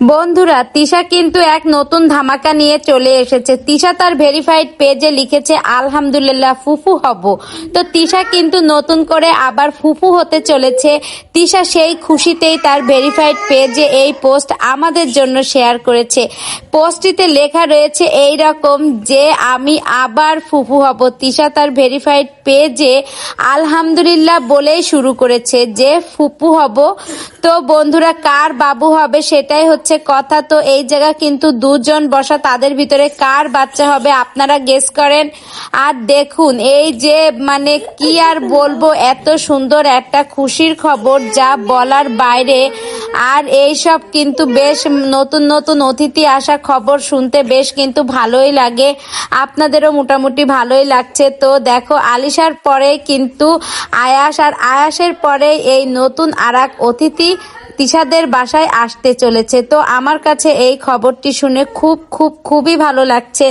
বন্ধুরা, তিশা কিন্তু এক নতুন ধামাকা নিয়ে চলে এসেছে। তিশা তার ভেরিফাইড পেজে লিখেছে, আলহামদুলিল্লাহ, ফুফু হব। তো তিশা কিন্তু নতুন করে আবার ফুফু হতে চলেছে। তিশা সেই খুশিতেই তার ভেরিফাইড পেজে এই পোস্ট আমাদের জন্য শেয়ার করেছে। পোস্টটিতে লেখা রয়েছে এই রকম যে, আমি আবার ফুফু হব। তিশা তার ভেরিফাইড পেজে আলহামদুলিল্লাহ বলেই শুরু করেছে যে, ফুপু হব। তো বন্ধুরা, কার বাবু হবে সেটাই হচ্ছে কথা তো এই জায়গা, কিন্তু দুজন বসা তাদের ভিতরে কার বাচ্চা হবে, আপনারা গেস করেন। আর দেখুন, এই যে মানে কি আর বলব, এত সুন্দর একটা খুশির খবর যা বলার বাইরে। আর এই সব কিন্তু বেশ নতুন নতুন অতিথি আসা খবর শুনতে বেশ কিন্তু ভালোই লাগে। আপনাদেরও মোটামুটি ভালোই লাগছে। তো দেখো, আলিশার পরে কিন্তু আয়াস, আর আয়াসের পরে এই নতুন আর এক অতিথি তিশাদের বাসায় আসতে চলেছে। তো আমার কাছে এই খবরটি শুনে খুব খুব, খুবই ভালো লাগছে।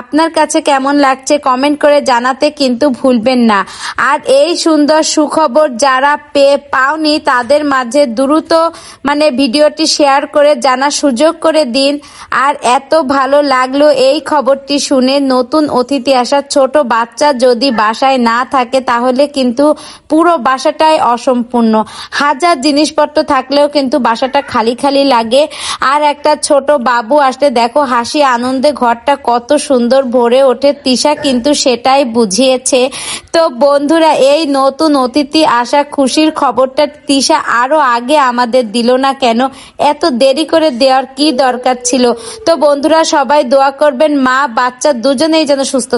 আপনার কাছে কেমন লাগছে কমেন্ট করে জানাতে কিন্তু ভুলবেন না। আর এই সুন্দর সুখবর যারা পেয়ে পাওনি তাদের মাঝে দ্রুত মানে ভিডিওটি শেয়ার করে জানার সুযোগ করে দিন। আর এত ভালো লাগল এই খবরটি শুনে নতুন অতিথি আসা ছোট বাচ্চা যদি বাসায় না থাকে তাহলে কিন্তু পুরো বাসাটাই অসম্পূর্ণ। হাজার জিনিসপত্র থাকলেও কিন্তু বাসাটা খালি খালি লাগে। আর একটা ছোট বাবু আসলে দেখো হাসি আনন্দে ঘরটা কত সুন্দর ভরে ওঠে। তিশা কিন্তু সেটাই বুঝিয়েছে। তো বন্ধুরা, এই নতুন অতিথি আসা খুশির খবরটা তিশা আরও আগে আমাদের দিল না কেন? এত দেরি করে দেওয়ার কি দরকার ছিল? তো বন্ধুরা, সবাই দোয়া করবেন মা, বাচ্চা দুজনেই যেন সুস্থ